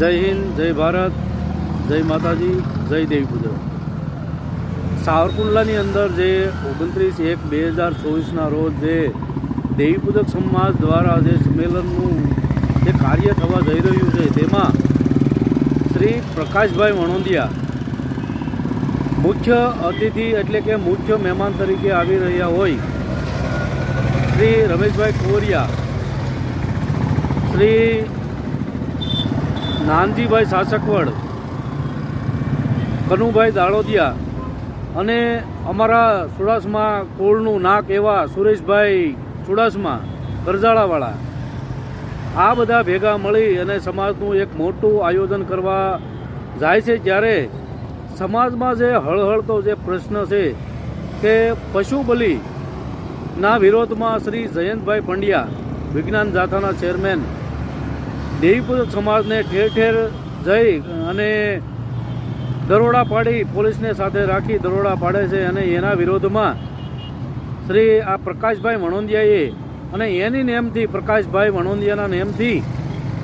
જય હિન્દ, જય ભારત, જય માતાજી, જય દેવી પૂજક સાવરકુંડલાની અંદર જે ઓગણત્રીસ એક બે હજાર ચોવીસના રોજ જે દેવી પૂજક સમાજ દ્વારા જે સંમેલનનું જે કાર્ય થવા જઈ રહ્યું છે, તેમાં શ્રી પ્રકાશભાઈ વણોંદિયા મુખ્ય અતિથિ એટલે કે મુખ્ય મહેમાન તરીકે આવી રહ્યા હોય, શ્રી રમેશભાઈ કુંવરિયા શ્રી નાનજીભાઈ સાસકવડ, કનુભાઈ દાળોદિયા અને અમારા સુડાસમાં કોળનું નાક એવા સુરેશભાઈ ચુડાસમા, કરજાળાવાળા, આ બધા ભેગા મળી અને સમાજનું એક મોટું આયોજન કરવા જાય છે ત્યારે સમાજમાં જે હળહળતો જે પ્રશ્ન છે કે પશુ બલિના વિરોધમાં શ્રી જયંતભાઈ પંડ્યા, વિજ્ઞાન જાથાના ચેરમેન દેવીપૂજક સમાજને ઠેર ઠેર જઈ અને દરોડા પાડી પોલીસને સાથે રાખી દરોડા પાડે છે અને એના વિરોધમાં શ્રી આ પ્રકાશભાઈ વણોંદિયાએ અને એની નેમથી પ્રકાશભાઈ વણોંદિયાના નેમથી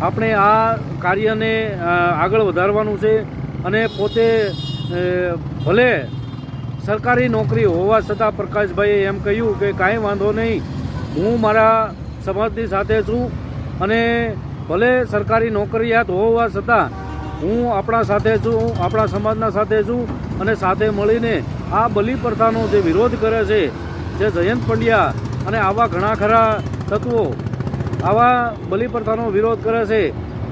આપણે આ કાર્યને આગળ વધારવાનું છે અને પોતે ભલે સરકારી નોકરી હોવા છતાં પ્રકાશભાઈએ એમ કહ્યું કે કાંઈ વાંધો નહીં, હું મારા સમાજની સાથે છું અને ભલે સરકારી નોકરિયાત હોવા છતાં હું આપણા સાથે છું આપણા સમાજના સાથે છું અને સાથે મળીને આ બલિ પ્રથાનો જે વિરોધ કરે છે, જે જયંત પંડ્યા અને આવા ઘણા ખરા તત્વો આવા બલિ પ્રથાનો વિરોધ કરે છે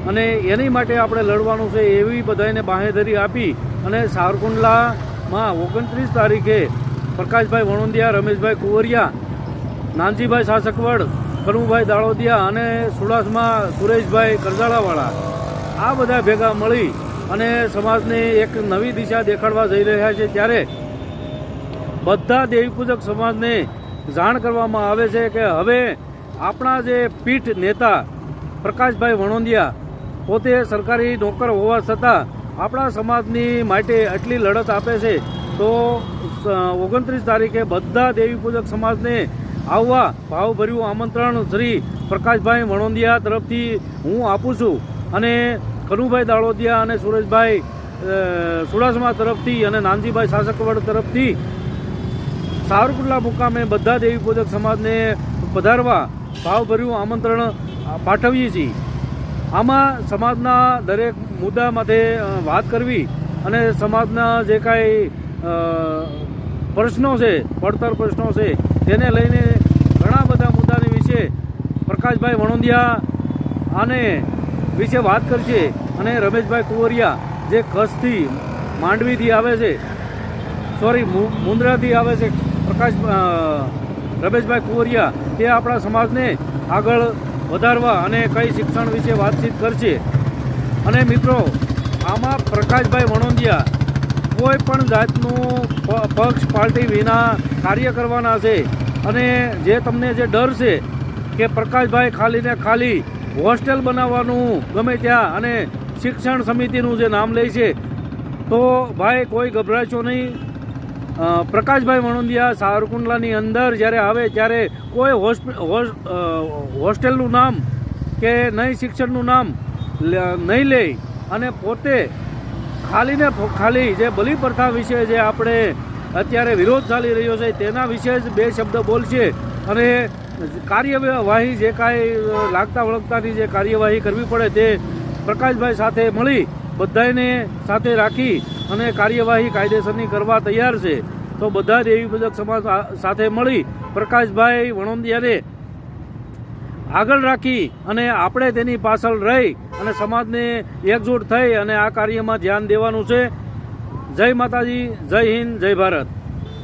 અને એની માટે આપણે લડવાનું છે એવી બધાને બાંહેધરી આપી અને સારકુંડલામાં ઓગણત્રીસ તારીખે પ્રકાશભાઈ વણોંદિયા, રમેશભાઈ કુંવરિયા, નાનજીભાઈ સાસકવડ કનુભાઈ દાળોદિયા અને સુડાસમાં સુરેશભાઈ કરજાળાવાળા, આ બધા ભેગા મળી અને સમાજને એક નવી દિશા દેખાડવા જઈ રહ્યા છે ત્યારે બધા દેવીપૂજક સમાજને જાણ કરવામાં આવે છે કે હવે આપણા જે પીઠ નેતા પ્રકાશભાઈ વણોંદિયા પોતે સરકારી નોકર હોવા છતાં આપણા સમાજની માટે આટલી લડત આપે છે, તો ઓગણત્રીસ તારીખે બધા દેવીપૂજક સમાજને આવવા ભાવભર્યું આમંત્રણ શ્રી પ્રકાશભાઈ વણોંદિયા તરફથી હું આપું છું. અને કનુભાઈ દાળોદિયા અને સુરેશભાઈ સુડાસમા તરફથી અને નાનજીભાઈ શાસકવડ તરફથી સાવરકુંડલા મુકામે બધા દેવી પૂજક સમાજને પધારવા ભાવભર્યું આમંત્રણ પાઠવીએ છીએ. આમાં સમાજના દરેક મુદ્દા માટે વાત કરવી અને સમાજના જે કાંઈ પ્રશ્નો છે, પડતર પ્રશ્નો છે તેને લઈને ઘણા બધા મુદ્દાને વિશે પ્રકાશભાઈ વણોંદિયા આને વિશે વાત કરશે અને રમેશભાઈ કુંવરિયા જે કચ્છથી માંડવીથી આવે છે સોરી મુન્દ્રાથી આવે છે, પ્રકાશ રમેશભાઈ કુંવરિયા, તે આપણા સમાજને આગળ વધારવા અને કઈ શિક્ષણ વિશે વાતચીત કરશે. અને મિત્રો, આમાં પ્રકાશભાઈ વણોંદિયા કોઈ પણ જાતનું પક્ષ પાર્ટી વિના કાર્ય કરવાના છે. અને જે તમને જે ડર છે કે પ્રકાશભાઈ ખાલી ને ખાલી હોસ્ટેલ બનાવવાનું ગમે ત્યાં અને શિક્ષણ સમિતિનું જે નામ લે છે, તો ભાઈ કોઈ ગભરાશો નહીં. પ્રકાશભાઈ વણુંદિયા સાવરકુંડલાની અંદર જ્યારે આવે ત્યારે કોઈ હોસ્ટેલનું નામ કે નહીં શિક્ષણનું નામ નહીં લે અને પોતે ખાલી ને ખાલી જે બલિ પ્રથા વિશે જે આપણે અત્યારે વિરોધ ચાલી રહ્યો છે, તેના વિશે જ બે શબ્દ બોલશે અને કાર્યવાહી જે કાંઈ લાગતા વળગતાની જે કાર્યવાહી કરવી પડે તે પ્રકાશભાઈ સાથે મળી બધાને સાથે રાખી અને કાર્યવાહી કાયદેસરની કરવા તૈયાર છે. તો બધા દેવી પૂજક સમાજ સાથે મળી પ્રકાશભાઈ વણોંદિયાને આગળ રાખી અને આપણે તેની પાછળ રહી અને સમાજને એકજૂટ થઈ અને આ કાર્યમાં ધ્યાન દેવાનું છે. જય માતાજી, જય હિન્દ, જય ભારત.